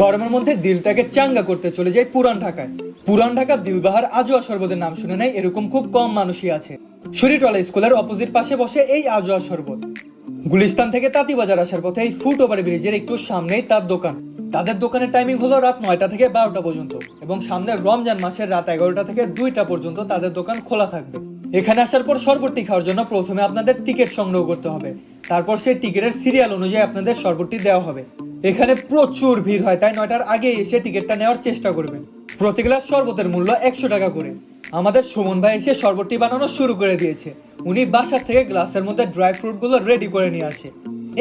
গরমের মধ্যে দিলটাকে চাঙ্গা করতে চলে যায় পুরান ঢাকায়। পুরান ঢাকার দিলবাহার আজোয়া শরবতের নাম শুনে নেয় এরকম খুব কম মানুষই আছে। শরীরওয়ালা স্কুলের অপোজিট পাশে বসে এই আজোয়া শরবত। গুলিস্তান থেকে তাঁতিবাজার আসার পথে এই ফুট ওভার ব্রিজের একটু সামনেই তার দোকান। তাদের দোকানের টাইমিং হলো রাত নয়টা থেকে বারোটা পর্যন্ত এবং সামনে রমজান মাসের রাত এগারোটা থেকে দুইটা পর্যন্ত তাদের দোকান খোলা থাকবে। এখানে আসার পর শরবতটি খাওয়ার জন্য প্রথমে আপনাদের টিকিট সংগ্রহ করতে হবে। তারপর সেই টিকিটের সিরিয়াল অনুযায়ী আপনাদের শরবতটি দেওয়া হবে। এখানে প্রচুর ভিড় হয়, তাই নয়টার আগে এসে টিকিটটা নেওয়ার চেষ্টা করবেন। প্রতি গ্লাস শরবতের মূল্য একশো টাকা করে। আমাদের সুমন ভাই এসে শরবতটি বানানো শুরু করে দিয়েছে। উনি বাসার থেকে গ্লাসের মধ্যে ড্রাই ফ্রুটগুলো রেডি করে নিয়ে আসে।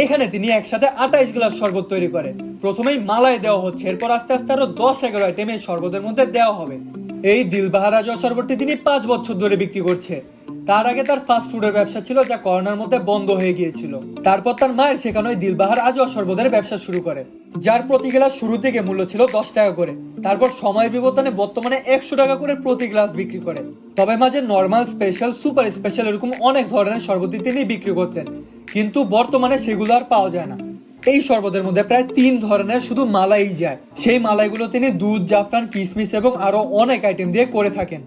এখানে তিনি একসাথে আঠাইশ গ্লাস শরবত তৈরি করে। প্রথমেই মালায় দেওয়া হচ্ছে, এরপর আস্তে আস্তে আরও দশ এগারো আইটেম এই শরবতের মধ্যে দেওয়া হবে। এই দিলবাহার আজওয়া শরবতটি তিনি পাঁচ বছর ধরে বিক্রি করছে। তার আগে তার ফাস্ট ফুডের ব্যবসা ছিল যা করোনার মধ্যে বন্ধ হয়ে গিয়েছিল। তারপর তার মায়ের সেখানে ওই দিলবাহার আজওয়া শরবতের ব্যবসা শুরু করে, যার প্রতি গ্লাস শুরু থেকে মূল্য ছিল দশ টাকা করে। তারপর সময়ের বিবর্তনে বর্তমানে একশো টাকা করে প্রতি গ্লাস বিক্রি করে। তবে মাঝে নর্মাল স্পেশাল সুপার স্পেশাল এরকম অনেক ধরনের শরবতই তিনি বিক্রি করতেন। কিন্তু বর্তমানে সেগুলো আর পাওয়া যায় না। এই শরবতের মধ্যে প্রায় তিন ধরনের শুধু মালাই যায়। সেই মালাইগুলো তিনি দুধ, জাফরান কিশমিশ এবং আরও অনেক আইটেম দিয়ে করে থাকেন।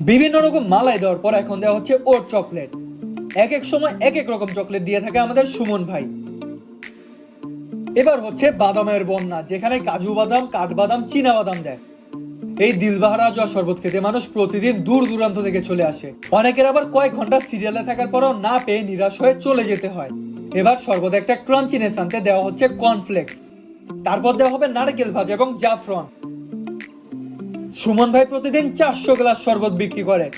বিভিন্ন রকম মালাই দেওয়ার পর এখন দেওয়া হচ্ছে ওট চকলেট। এক এক সময় এক এক রকম চকলেট দিয়ে থাকে আমাদের সুমন ভাই। এবার হচ্ছে বাদামের বন্যা, যেখানে কাজু বাদাম, কাঠবাদাম, চীনা বাদাম দেয়। এই দিলবাহারা জয়া শরবত খেতে মানুষ প্রতিদিন দূর দূরান্ত থেকে চলে আসে। অনেকের আবার কয়েক ঘণ্টা সিরিয়ালে থাকার পরেও না পেয়ে নিরাশ হয়ে চলে যেতে হয়। এবার শরবত একটা ক্রাঞ্চিনেস আনতে দেওয়া হচ্ছে কর্নফ্লেক্স তারপর দেওয়া হবে নারকেল ভাজা এবং জাফরন। সুমন ভাই প্রতিদিন চারশো গ্লাস শরবত বিক্রি করে,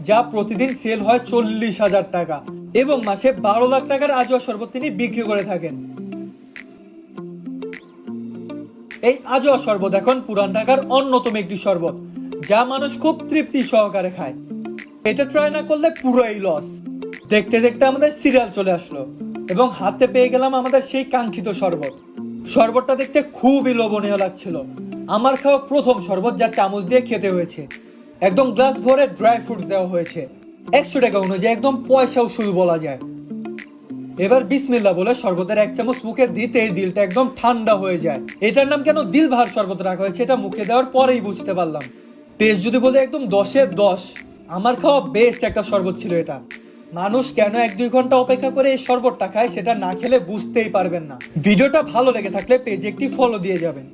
যা প্রতিদিন সেল হয় চল্লিশ হাজার টাকা। এবং মাসে বারো লাখ টাকার আজও শরবত তিনি বিক্রি করে থাকেন। এই আজওয়া শরবত এখন পুরান ঢাকার অন্যতম একটি শরবত, যা মানুষ খুব তৃপ্তি সহকারে খায়। এটা ট্রাই না করলে পুরোই লস দেখতে দেখতে আমাদের সিরিয়াল চলে আসলো এবং হাতে পেয়ে গেলাম আমাদের সেই কাঙ্ক্ষিত শরবত। শরবতটা দেখতে খুবই লোভনীয় লাগছিল। আমার খাওয়া প্রথম শরবত যা চামচ দিয়ে খেতে হয়েছে। একদম গ্লাস ভরে ড্রাই ফ্রুট দেওয়া হয়েছে। একশো টাকা অনুযায়ী একদম পয়সাও শুরু বলা যায়। এবার বিসমিল্লা বলে শরবতের এক চামচ মুখে দিতেই দিলটা একদম ঠান্ডা হয়ে যায়। এটার নাম কেন দিল ভার শরবত রাখা হয়েছে এটা মুখে দেওয়ার পরেই বুঝতে পারলাম। টেস্ট যদি বলে একদম দশে দশ, আমার খাওয়া বেস্ট একটা শরবত ছিল এটা। মানুষ কেন এক দুই ঘণ্টা অপেক্ষা করে এই শরবতটা খায় সেটা না খেলে বুঝতেই পারবেন না। ভিডিওটা ভালো লেগে থাকলে পেজে একটি ফলো দিয়ে যাবেন।